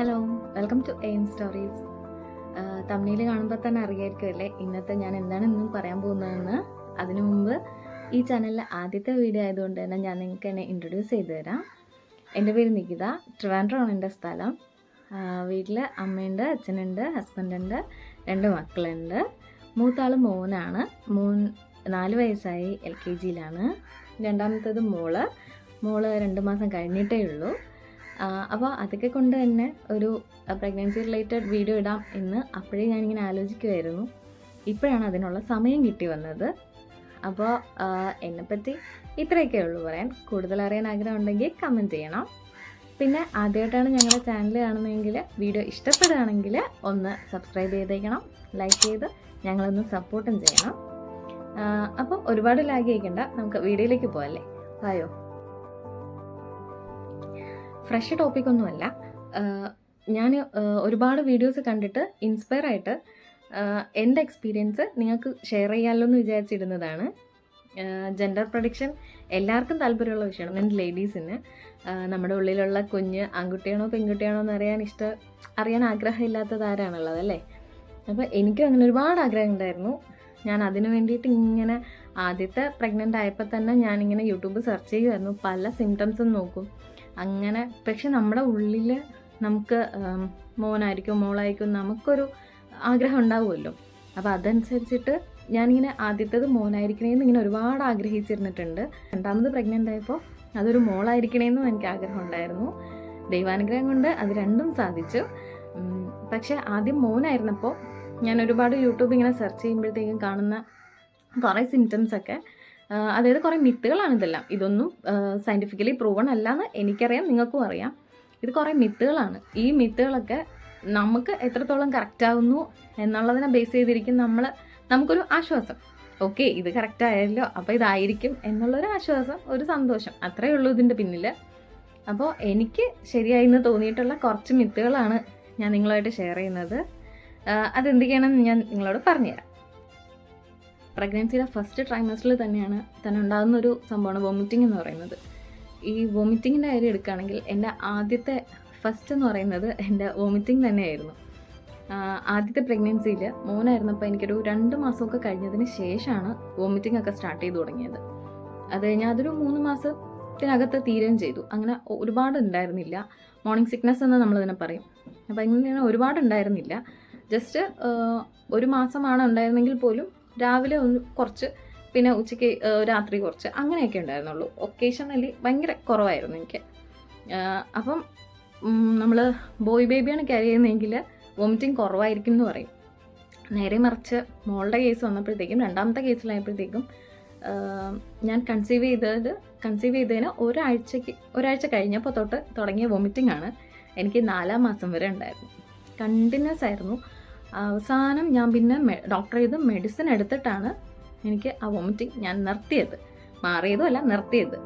Hello welcome to aim stories തമിഴിൽ കാണുമ്പോൾ തന്നെ അറിയായിരിക്കുമല്ലേ ഇന്നത്തെ ഞാൻ എന്താണ് ഇന്നും പറയാൻ പോകുന്നതെന്ന്. അതിനു മുമ്പ് ഈ ചാനലിലെ ആദ്യത്തെ വീഡിയോ ആയതുകൊണ്ട് തന്നെ ഞാൻ നിങ്ങൾക്ക് എന്നെ ഇൻട്രൊഡ്യൂസ് ചെയ്തു തരാം. എന്റെ പേര് നികിത. ട്രിവാൻഡ്രമാണ് എന്റെ സ്ഥലം. വീട്ടിൽ അമ്മയുണ്ട് അച്ഛനുണ്ട് ഹസ്ബൻഡുണ്ട് രണ്ട് മക്കളുണ്ട്. മൂത്താൾ മോനാണ്. മൂന്ന് നാല് വയസ്സായി എൽ കെ ജിയിലാണ്. രണ്ടാമത്തേത് മോൾ. മോൾ രണ്ട് മാസം കഴിഞ്ഞിട്ടേ ഉള്ളൂ. അപ്പോൾ അതൊക്കെ കൊണ്ട് തന്നെ ഒരു പ്രഗ്നൻസി റിലേറ്റഡ് വീഡിയോ ഇടാം എന്ന് അപ്പോഴേ ഞാനിങ്ങനെ ആലോചിക്കുമായിരുന്നു ഇപ്പോഴാണ് അതിനുള്ള സമയം കിട്ടി വന്നത്. അപ്പോൾ എന്നെപ്പറ്റി ഇത്രയൊക്കെ ഉള്ളൂ പറയാൻ. കൂടുതൽ അറിയാൻ ആഗ്രഹം ഉണ്ടെങ്കിൽ കമന്റ് ചെയ്യണം. പിന്നെ ആദ്യമായിട്ടാണ് ഞങ്ങളുടെ ചാനൽ കാണുന്നതെങ്കിൽ വീഡിയോ ഇഷ്ടപ്പെടുകയാണെങ്കിൽ ഒന്ന് സബ്സ്ക്രൈബ് ചെയ്തേക്കണം ലൈക്ക് ചെയ്ത് ഞങ്ങളൊന്ന് സപ്പോർട്ടും ചെയ്യണം. അപ്പോൾ ഒരുപാട് ലാഗ് ചെയ്യിക്കണ്ട നമുക്ക് വീഡിയോയിലേക്ക് പോകല്ലേ ആയോ ഫ്രഷ് ടോപ്പിക്കൊന്നുമല്ല ഞാൻ ഒരുപാട് വീഡിയോസ് കണ്ടിട്ട് ഇൻസ്പയർ ആയിട്ട് എന്റെ എക്സ്പീരിയൻസ് നിങ്ങൾക്ക് ഷെയർ ചെയ്യാമല്ലോ എന്ന് വിചാരിച്ചിരുന്നതാണ് ജെൻഡർ പ്രൊഡിക്ഷൻ എല്ലാവർക്കും താല്പര്യമുള്ള വിഷയമാണ്. എന്റെ ലേഡീസിന് നമ്മുടെ ഉള്ളിലുള്ള കുഞ്ഞ് ആൺകുട്ടിയാണോ പെൺകുട്ടിയാണോ എന്ന് അറിയാൻ ഇഷ്ട അറിയാൻ ആഗ്രഹമില്ലാത്തത് ആരാണുള്ളത് അല്ലേ? അപ്പോൾ എനിക്കും അങ്ങനെ ഒരുപാട് ആഗ്രഹം ഉണ്ടായിരുന്നു. ഞാൻ അതിനു വേണ്ടിയിട്ട് ഇങ്ങനെ ആദ്യത്തെ പ്രഗ്നന്റ് ആയപ്പോൾ തന്നെ ഞാനിങ്ങനെ യൂട്യൂബ് സെർച്ച് ചെയ്യുമായിരുന്നു പല സിംറ്റംസും നോക്കും. അങ്ങനെ പക്ഷെ നമ്മുടെ ഉള്ളിൽ നമുക്ക് മോനായിരിക്കും മോളായിരിക്കും നമുക്കൊരു ആഗ്രഹം ഉണ്ടാവുമല്ലോ. അപ്പോൾ അതനുസരിച്ചിട്ട് ഞാനിങ്ങനെ ആദ്യത്തേത് മോനായിരിക്കണേന്ന് ഇങ്ങനെ ഒരുപാട് ആഗ്രഹിച്ചിരുന്നിട്ടുണ്ട്. രണ്ടാമത് പ്രഗ്നന്റ് ആയപ്പോൾ അതൊരു മോളായിരിക്കണേന്നും എനിക്ക് ആഗ്രഹം ഉണ്ടായിരുന്നു ദൈവാനുഗ്രഹം കൊണ്ട് അത് രണ്ടും സാധിച്ചു. പക്ഷെ ആദ്യം മോനായിരുന്നപ്പോൾ ഞാൻ ഒരുപാട് യൂട്യൂബ് ഇങ്ങനെ സെർച്ച് ചെയ്യുമ്പോഴത്തേക്കും കാണുന്ന കുറേ സിംറ്റംസ് ഒക്കെ ആ, അതായത് കുറേ മിത്തുകളാണ് ഇതെല്ലാം. ഇതൊന്നും സയന്റിഫിക്കലി പ്രൂവൺ അല്ല എന്ന് എനിക്കറിയാം നിങ്ങൾക്കും അറിയാം. ഇത് കുറേ മിത്തുകളാണ്. ഈ മിത്തുകളൊക്കെ നമുക്ക് എത്രത്തോളം കറക്റ്റ് ആവുന്നു എന്നുള്ളതിനെ ബേസ് ചെയ്തിരിക്കും നമ്മൾ നമുക്കൊരു ആശ്വാസം. ഓക്കെ ഇത് കറക്റ്റ് ആയല്ലോ അപ്പോൾ ഇതായിരിക്കും എന്നുള്ളൊരു ആശ്വാസം ഒരു സന്തോഷം. അത്രയേ ഉള്ളൂ ഇതിന്റെ പിന്നിൽ അപ്പോൾ എനിക്ക് ശരിയായി എന്ന് തോന്നിയിട്ടുള്ള കുറച്ച് മിത്തുകളാണ് ഞാൻ നിങ്ങളുമായിട്ട് ഷെയർ ചെയ്യുന്നത്. അതെന്തൊക്കെയാണെന്ന് ഞാൻ നിങ്ങളോട് പറഞ്ഞുതരാം. പ്രഗ്നൻസിയുടെ ഫസ്റ്റ് ട്രൈമസ്റ്ററിൽ തന്നെയാണ് തന്നെ ഉണ്ടാകുന്ന ഒരു സംഭവമാണ് വോമിറ്റിംഗ് എന്ന് പറയുന്നത്. ഈ വോമിറ്റിങ്ങിന്റെ കാര്യം എടുക്കുകയാണെങ്കിൽ എന്റെ ആദ്യത്തെ ഫസ്റ്റ് എന്ന് പറയുന്നത് എന്റെ വോമിറ്റിംഗ് തന്നെയായിരുന്നു. ആദ്യത്തെ പ്രഗ്നൻസിയിൽ മോനായിരുന്നപ്പോൾ എനിക്കൊരു രണ്ട് മാസമൊക്കെ കഴിഞ്ഞതിന് ശേഷമാണ് വോമിറ്റിംഗ് ഒക്കെ സ്റ്റാർട്ട് ചെയ്ത് തുടങ്ങിയത്. അത് കഴിഞ്ഞാൽ അതൊരു മൂന്ന് മാസത്തിനകത്ത് തീരുകയും ചെയ്തു. അങ്ങനെ ഒരുപാട് ഉണ്ടായിരുന്നില്ല. മോർണിംഗ് സിക്നസ് എന്ന് നമ്മളതിനെ പറയും. അപ്പോൾ ഇങ്ങനെ ഒരുപാട് ഉണ്ടായിരുന്നില്ല. ജസ്റ്റ് ഒരു മാസമാണ് ഉണ്ടായിരുന്നെങ്കിൽ പോലും രാവിലെ ഒന്ന് കുറച്ച് പിന്നെ ഉച്ചയ്ക്ക് രാത്രി കുറച്ച് അങ്ങനെയൊക്കെ ഉണ്ടായിരുന്നുള്ളൂ. ഒക്കേഷണലി ഭയങ്കര കുറവായിരുന്നു എനിക്ക്. അപ്പം നമ്മൾ ബോയ് ബേബിയാണ് ക്യാരി ചെയ്യുന്നതെങ്കിൽ വോമിറ്റിംഗ് കുറവായിരിക്കും എന്ന് പറയും. നേരെ മറിച്ച് മോളുടെ കേസ് വന്നപ്പോഴത്തേക്കും രണ്ടാമത്തെ കേസിലായപ്പോഴത്തേക്കും ഞാൻ കൺസീവ് ചെയ്തത് കൺസീവ് ചെയ്തതിന് ഒരാഴ്ചക്ക് ഒരാഴ്ച കഴിഞ്ഞപ്പോൾ തൊട്ട് തുടങ്ങിയ വോമിറ്റിംഗ് ആണ് എനിക്ക് നാലാം മാസം വരെ ഉണ്ടായിരുന്നു. കണ്ടിന്യൂസ് ആയിരുന്നു. അവസാനം ഞാൻ പിന്നെ ഡോക്ടർ ചെയ്ത് മെഡിസിൻ എടുത്തിട്ടാണ് എനിക്ക് ആ വോമിറ്റിംഗ് ഞാൻ നിർത്തിയത്. മാറിയതും അല്ല നിർത്തിയത്.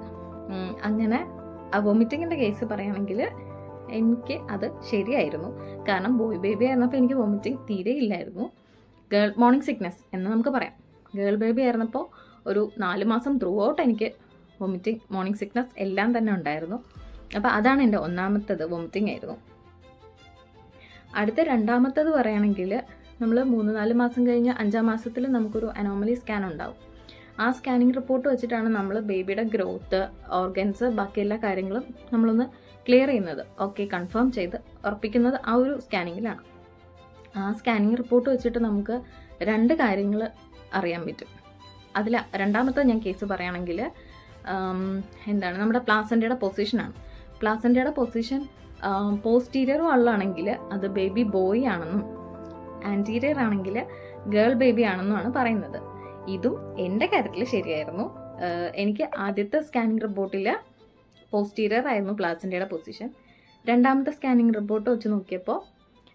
അങ്ങനെ ആ വോമിറ്റിങ്ങിന്റെ കേസ് പറയുകയാണെങ്കിൽ എനിക്ക് അത് ശരിയായിരുന്നു. കാരണം ബോയ് ബേബി ആയിരുന്നപ്പോൾ എനിക്ക് വോമിറ്റിംഗ് തീരെ ഇല്ലായിരുന്നു. ഗേൾ മോർണിംഗ് സിക്നസ് എന്ന് നമുക്ക് പറയാം. ഗേൾ ബേബി ആയിരുന്നപ്പോൾ ഒരു നാല് മാസം ത്രൂ ഔട്ട് എനിക്ക് വോമിറ്റിംഗ് മോർണിംഗ് സിക്നസ് എല്ലാം തന്നെ ഉണ്ടായിരുന്നു. അപ്പോൾ അതാണ് എന്റെ ഒന്നാമത്തത് വോമിറ്റിംഗ് ആയിരുന്നു. അടുത്ത രണ്ടാമത്തത് പറയുകയാണെങ്കിൽ നമ്മൾ മൂന്ന് നാല് മാസം കഴിഞ്ഞ് അഞ്ചാം മാസത്തിൽ നമുക്കൊരു അനോമലി സ്കാൻ ഉണ്ടാവും. ആ സ്കാനിങ് റിപ്പോർട്ട് വെച്ചിട്ടാണ് നമ്മൾ ബേബിയുടെ ഗ്രോത്ത് ഓർഗൻസ് ബാക്കി എല്ലാ കാര്യങ്ങളും നമ്മളൊന്ന് ക്ലിയർ ചെയ്യുന്നത്. ഓക്കെ കൺഫേം ചെയ്ത് ഉറപ്പിക്കുന്നത് ആ ഒരു സ്കാനിങ്ങിലാണ് ആ സ്കാനിങ് റിപ്പോർട്ട് വെച്ചിട്ട് നമുക്ക് രണ്ട് കാര്യങ്ങൾ അറിയാൻ പറ്റും. അതിൽ രണ്ടാമത്തെ ഞാൻ കേസ് പറയുകയാണെങ്കിൽ എന്താണ്? നമ്മുടെ പ്ലാസന്റെയുടെ പൊസിഷനാണ് പ്ലാസന്റെയുടെ പൊസിഷൻ പോസ്റ്റീരിയർ വള്ളാണെങ്കിൽ അത് ബേബി ബോയ് ആണെന്നും ആന്റീരിയർ ആണെങ്കിൽ ഗേൾ ബേബി ആണെന്നുമാണ് പറയുന്നത്. ഇതും എന്റെ കാര്യത്തിൽ ശരിയായിരുന്നു. എനിക്ക് ആദ്യത്തെ സ്കാനിങ് റിപ്പോർട്ടിൽ പോസ്റ്റീരിയർ ആയിരുന്നു പ്ലാസിന്റെയുടെ പൊസിഷൻ രണ്ടാമത്തെ സ്കാനിങ് റിപ്പോർട്ട് വെച്ച് നോക്കിയപ്പോൾ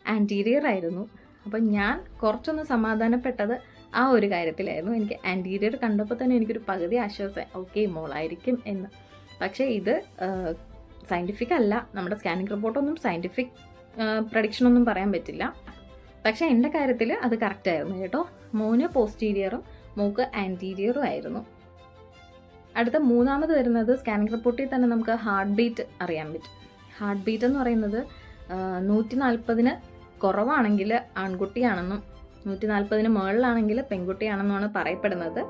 ആന്റീരിയർ ആയിരുന്നു. അപ്പം ഞാൻ കുറച്ചൊന്ന് സമാധാനപ്പെട്ടത് ആ ഒരു കാര്യത്തിലായിരുന്നു. എനിക്ക് ആന്റീരിയർ കണ്ടപ്പോൾ തന്നെ എനിക്കൊരു പകുതി ആശ്വാസം ഓക്കെ മോളായിരിക്കും എന്ന്. പക്ഷേ ഇത് സയന്റിഫിക് അല്ല. നമ്മുടെ സ്കാനിങ് റിപ്പോർട്ടൊന്നും സയന്റിഫിക് പ്രഡിക്ഷൻ ഒന്നും പറയാൻ പറ്റില്ല. പക്ഷേ എന്റെ കാര്യത്തിൽ അത് കറക്റ്റ് ആയിരുന്നു കേട്ടോ. മൂന്ന് പോസ്റ്റീരിയറും മൂക്ക് ആന്റീരിയറും ആയിരുന്നു. അടുത്ത മൂന്നാമത് വരുന്നത് സ്കാനിങ് റിപ്പോർട്ടിൽ തന്നെ നമുക്ക് ഹാർട്ട് ബീറ്റ് അറിയാൻ പറ്റും. ഹാർട്ട് ബീറ്റ് എന്ന് പറയുന്നത് നൂറ്റി നാൽപ്പതിന് കുറവാണെങ്കിൽ ആൺകുട്ടിയാണെന്നും നൂറ്റി നാൽപ്പതിന് മുകളിലാണെങ്കിൽ പെൺകുട്ടിയാണെന്നുമാണ് പറയപ്പെടുന്നത്.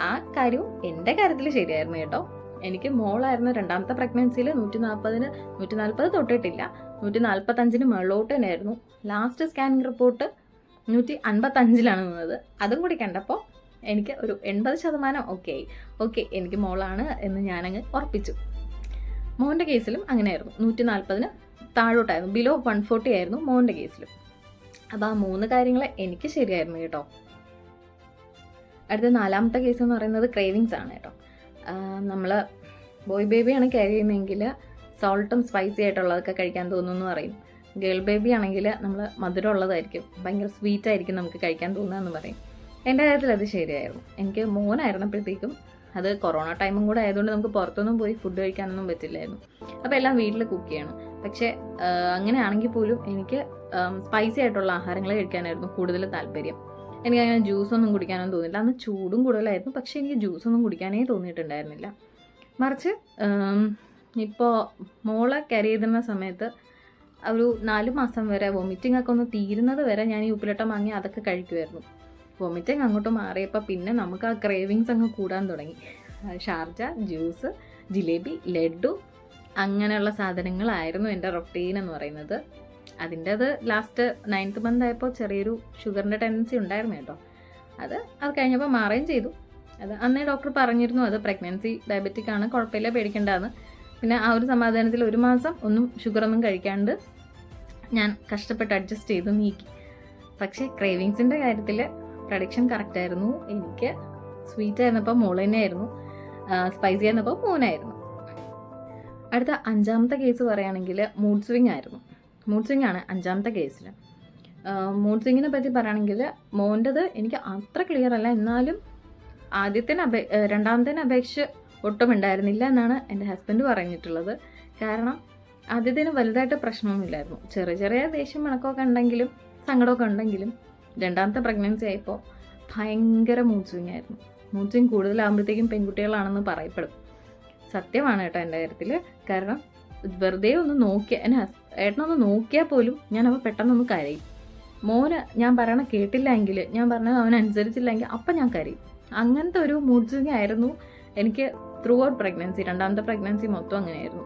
ആ കാര്യവും എന്റെ കാര്യത്തിൽ ശരിയായിരുന്നു കേട്ടോ. എനിക്ക് മോളായിരുന്നു രണ്ടാമത്തെ പ്രഗ്നൻസിയിൽ നൂറ്റി നാൽപ്പതിന് നൂറ്റി നാൽപ്പത് തൊട്ടിട്ടില്ല. നൂറ്റി നാൽപ്പത്തഞ്ചിന് മുകളിലോട്ട് തന്നെയായിരുന്നു. ലാസ്റ്റ് സ്കാനിങ് റിപ്പോർട്ട് നൂറ്റി അൻപത്തഞ്ചിലാണ് നിന്നത്. അതും കൂടി കണ്ടപ്പോൾ എനിക്ക് ഒരു എൺപത് ശതമാനം ഓക്കെ ആയി. ഓക്കെ എനിക്ക് മോളാണ് എന്ന് ഞാനങ്ങ് ഉറപ്പിച്ചു. മോന്റെ കേസിലും അങ്ങനെയായിരുന്നു. നൂറ്റി നാൽപ്പതിന് താഴോട്ടായിരുന്നു. ബിലോ വൺ ഫോർട്ടി ആയിരുന്നു മോന്റെ കേസിലും. അപ്പോൾ ആ മൂന്ന് കാര്യങ്ങൾ എനിക്ക് ശരിയായിരുന്നു കേട്ടോ. അടുത്ത നാലാമത്തെ കേസ് എന്ന് പറയുന്നത് ക്രേവിങ്സ് ആണ് കേട്ടോ. നമ്മൾ ബോയ് ബേബിയാണ് ക്യാരി ചെയ്യുന്നതെങ്കിൽ സോൾട്ടും സ്പൈസി ആയിട്ടുള്ളതൊക്കെ കഴിക്കാൻ തോന്നുന്നു പറയും. ഗേൾ ബേബി ആണെങ്കിൽ നമ്മൾ മധുരം ഉള്ളതായിരിക്കും ഭയങ്കര സ്വീറ്റ് ആയിരിക്കും നമുക്ക് കഴിക്കാൻ തോന്നുകയെന്ന് പറയും. എന്റെ കാര്യത്തിൽ അത് ശരിയായിരുന്നു. എനിക്ക് മോനായിരുന്നപ്പോഴത്തേക്കും അത് കൊറോണ ടൈമും കൂടെ ആയതുകൊണ്ട് നമുക്ക് പുറത്തൊന്നും പോയി ഫുഡ് കഴിക്കാനൊന്നും പറ്റില്ലായിരുന്നു. അപ്പോൾ എല്ലാം വീട്ടിൽ കുക്ക് ചെയ്യണം. പക്ഷേ അങ്ങനെയാണെങ്കിൽ പോലും എനിക്ക് സ്പൈസി ആയിട്ടുള്ള ആഹാരങ്ങൾ കഴിക്കാനായിരുന്നു കൂടുതൽ താല്പര്യം. എനിക്ക് അങ്ങനെ ജ്യൂസൊന്നും കുടിക്കാനൊന്നും തോന്നിയില്ല. അന്ന് ചൂടും കൂടുതലായിരുന്നു. പക്ഷേ എനിക്ക് ജ്യൂസൊന്നും കുടിക്കാനേ തോന്നിയിട്ടുണ്ടായിരുന്നില്ല. മറിച്ച് ഇപ്പോൾ മോളെ ക്യാരി ചെയ്തിരുന്ന സമയത്ത് ഒരു നാല് മാസം വരെ വൊമിറ്റിംഗ് ഒക്കെ ഒന്ന് തീരുന്നത് വരെ ഞാൻ ഈ ഉപ്പിലിട്ട വാങ്ങി അതൊക്കെ കഴിക്കുമായിരുന്നു വൊമിറ്റിംഗ് അങ്ങോട്ട് മാറിയപ്പോൾ പിന്നെ നമുക്ക് ആ ക്രേവിങ്സ് അങ്ങ് കൂടാൻ തുടങ്ങി. ഷാർജ ജ്യൂസ് ജിലേബി ലഡു അങ്ങനെയുള്ള സാധനങ്ങളായിരുന്നു എന്റെ റൊട്ടീൻ എന്ന് പറയുന്നത്. അതിന്റെ അത് ലാസ്റ്റ് നയൻത്ത് മന്ത് ആയപ്പോൾ ചെറിയൊരു ഷുഗറിന്റെ ടെൻഡൻസി ഉണ്ടായിരുന്നു കേട്ടോ. അത് അത് കഴിഞ്ഞപ്പോൾ മാറുകയും ചെയ്തു. അത് അന്നേ ഡോക്ടർ പറഞ്ഞിരുന്നു അത് പ്രഗ്നൻസി ഡയബറ്റിക് ആണ് കുഴപ്പമില്ല പേടിക്കേണ്ടതെന്ന് പിന്നെ ആ ഒരു സമാധാനത്തിൽ ഒരു മാസം ഒന്നും ഷുഗറൊന്നും കഴിക്കാണ്ട് ഞാൻ കഷ്ടപ്പെട്ട് അഡ്ജസ്റ്റ് ചെയ്ത് നീക്കി. പക്ഷേ ക്രേവിങ്സിന്റെ കാര്യത്തിൽ പ്രഡിക്ഷൻ കറക്റ്റ് ആയിരുന്നു. എനിക്ക് സ്വീറ്റ് ആയിരുന്നപ്പോൾ മോൾ തന്നെയായിരുന്നു. സ്പൈസി ആയിരുന്നപ്പോൾ മോനായിരുന്നു. അടുത്ത അഞ്ചാമത്തെ കേസ് പറയുകയാണെങ്കിൽ മൂഡ് സ്വിങ് ആയിരുന്നു. മൂഡ് സ്വിംഗ് ആണ് അഞ്ചാമത്തെ കേസിൽ മൂഡ് സ്വിങ്ങിനെ പറ്റി പറയുകയാണെങ്കിൽ മോന്റെത് എനിക്ക് അത്ര ക്ലിയർ അല്ല. എന്നാലും ആദ്യത്തിന് അപേ രണ്ടാമത്തേന് അപേക്ഷിച്ച് ഒട്ടും ഉണ്ടായിരുന്നില്ല എന്നാണ് എന്റെ ഹസ്ബൻഡ് പറഞ്ഞിട്ടുള്ളത്. കാരണം ആദ്യത്തിന് വലുതായിട്ട് പ്രശ്നമൊന്നുമില്ലായിരുന്നു. ചെറിയ ചെറിയ ദേഷ്യം മണക്കമൊക്കെ ഉണ്ടെങ്കിലും സങ്കടമൊക്കെ ഉണ്ടെങ്കിലും രണ്ടാമത്തെ പ്രഗ്നൻസി ആയപ്പോൾ ഭയങ്കര മൂഡ് സ്വിങ് ആയിരുന്നു. മൂഡ് സ്വിങ് കൂടുതലാകുമ്പോഴത്തേക്കും പെൺകുട്ടികളാണെന്ന് പറയപ്പെടും. സത്യമാണ് കേട്ടോ എന്റെ കാര്യത്തിൽ കാരണം വെറുതെ ഒന്ന് നോക്കിയ എന്നെ ഏട്ടനൊന്ന് നോക്കിയാൽ പോലും ഞാൻ അവ പെട്ടെന്നൊന്ന് കരയും. മോന് ഞാൻ പറയണ കേട്ടില്ല എങ്കിൽ ഞാൻ പറഞ്ഞത് അവനനുസരിച്ചില്ലെങ്കിൽ അപ്പം ഞാൻ കരയും. അങ്ങനത്തെ ഒരു മൂഡ് ആയിരുന്നു എനിക്ക് ത്രൂ ഔട്ട് പ്രഗ്നൻസി രണ്ടാമത്തെ പ്രഗ്നൻസി മൊത്തം അങ്ങനെയായിരുന്നു.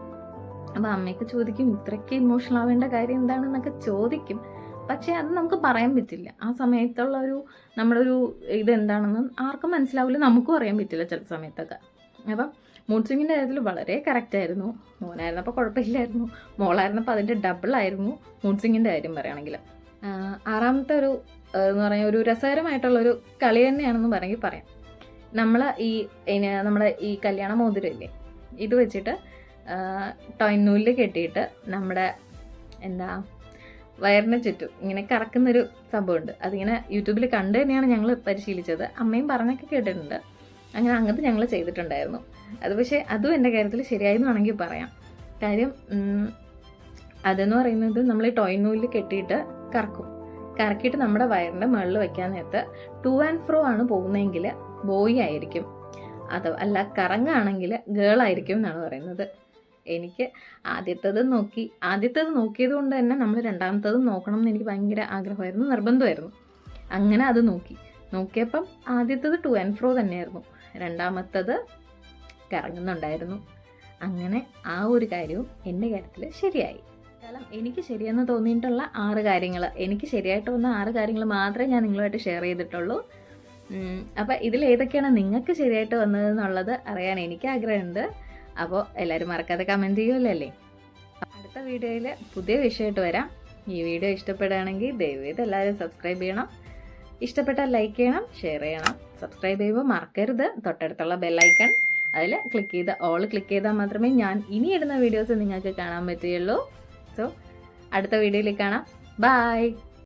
അപ്പോൾ അമ്മയ്ക്ക് ചോദിക്കും ഇത്രയ്ക്ക് ഇമോഷണൽ ആവേണ്ട കാര്യം എന്താണെന്നൊക്കെ ചോദിക്കും. പക്ഷേ അത് നമുക്ക് പറയാൻ പറ്റില്ല. ആ സമയത്തുള്ള ഒരു നമ്മുടെ ഒരു ഇത് എന്താണെന്ന് ആർക്കും മനസ്സിലാവില്ല നമുക്കും അറിയാൻ പറ്റില്ല ചില സമയത്തൊക്കെ. അപ്പം മൂഡ് കാര്യത്തിൽ വളരെ കറക്റ്റായിരുന്നു മോനായിരുന്നപ്പോൾ കുഴപ്പമില്ലായിരുന്നു. മോളായിരുന്നപ്പോൾ അതിന്റെ ഡബിളായിരുന്നു മൂഡ് കാര്യം പറയുകയാണെങ്കിൽ. ആറാമത്തെ ഒരു എന്ന് പറഞ്ഞാൽ ഒരു രസകരമായിട്ടുള്ളൊരു കളി തന്നെയാണെന്ന് പറയുമ്പോൾ പറയാം. നമ്മൾ ഈ നമ്മുടെ ഈ കല്യാണ മോതിരമില്ലേ? ഇത് വെച്ചിട്ട് ടൊയ്നൂലിൽ കെട്ടിയിട്ട് നമ്മുടെ എന്താ വയറിന് ചുറ്റും ഇങ്ങനെ കറക്കുന്നൊരു സംഭവമുണ്ട്. അതിങ്ങനെ യൂട്യൂബിൽ കണ്ടു തന്നെയാണ് ഞങ്ങൾ പരിശീലിച്ചത്. അമ്മയും പറഞ്ഞൊക്കെ കേട്ടിട്ടുണ്ട്. അങ്ങനെ അങ്ങനത്തെ ഞങ്ങൾ ചെയ്തിട്ടുണ്ടായിരുന്നു. അത് പക്ഷേ അതും എന്റെ കാര്യത്തിൽ ശരിയായെന്ന് വേണമെങ്കിൽ പറയാം. കാര്യം അതെന്ന് പറയുന്നത് നമ്മൾ ഈ ടോയ് നൂലിൽ കെട്ടിയിട്ട് കറക്കും. കറക്കിയിട്ട് നമ്മുടെ വയറിന്റെ മുകളിൽ വെക്കാൻ നേരത്ത് ടു ആൻഡ് ഫ്രോ ആണ് പോകുന്നതെങ്കിൽ ബോയ് ആയിരിക്കും. അത് അല്ല കറങ്ങാണെങ്കിൽ ഗേൾ ആയിരിക്കും എന്നാണ് പറയുന്നത്. എനിക്ക് ആദ്യത്തത് നോക്കി ആദ്യത്തത് നോക്കിയത് കൊണ്ട് തന്നെ നമ്മൾ രണ്ടാമത്തത് നോക്കണം എന്ന് എനിക്ക് ഭയങ്കര ആഗ്രഹമായിരുന്നു നിർബന്ധമായിരുന്നു. അങ്ങനെ അത് നോക്കി. നോക്കിയപ്പം ആദ്യത്തത് ടു ആൻഡ് ഫ്രോ തന്നെയായിരുന്നു. രണ്ടാമത്തത് കറങ്ങുന്നുണ്ടായിരുന്നു. അങ്ങനെ ആ ഒരു കാര്യവും എന്റെ കാര്യത്തിൽ ശരിയായി. കാരണം എനിക്ക് ശരിയെന്ന് തോന്നിയിട്ടുള്ള ആറ് കാര്യങ്ങൾ എനിക്ക് ശരിയായിട്ട് വന്ന ആറ് കാര്യങ്ങൾ മാത്രമേ ഞാൻ നിങ്ങളുമായിട്ട് ഷെയർ ചെയ്തിട്ടുള്ളൂ. അപ്പോൾ ഇതിൽ ഏതൊക്കെയാണ് നിങ്ങൾക്ക് ശരിയായിട്ട് വന്നതെന്നുള്ളത് അറിയാൻ എനിക്ക് ആഗ്രഹമുണ്ട്. അപ്പോൾ എല്ലാവരും മറക്കാതെ കമന്റ് ചെയ്യുമല്ലോ അടുത്ത വീഡിയോയിൽ പുതിയ വിഷയമായിട്ട് വരാം. ഈ വീഡിയോ ഇഷ്ടപ്പെടുകയാണെങ്കിൽ ദയവേത് എല്ലാവരും സബ്സ്ക്രൈബ് ചെയ്യണം. ഇഷ്ടപ്പെട്ടാൽ ലൈക്ക് ചെയ്യണം ഷെയർ ചെയ്യണം. സബ്സ്ക്രൈബ് ചെയ്യുമ്പോൾ മറക്കരുത്. തൊട്ടടുത്തുള്ള ബെല്ലൈക്കൺ അതിൽ ക്ലിക്ക് ചെയ്ത് ഓൾ ക്ലിക്ക് ചെയ്താൽ മാത്രമേ ഞാൻ ഇനി ഇടുന്ന വീഡിയോസ് നിങ്ങൾക്ക് കാണാൻ പറ്റുകയുള്ളൂ. സോ അടുത്ത വീഡിയോയിൽ കാണാം. ബായ്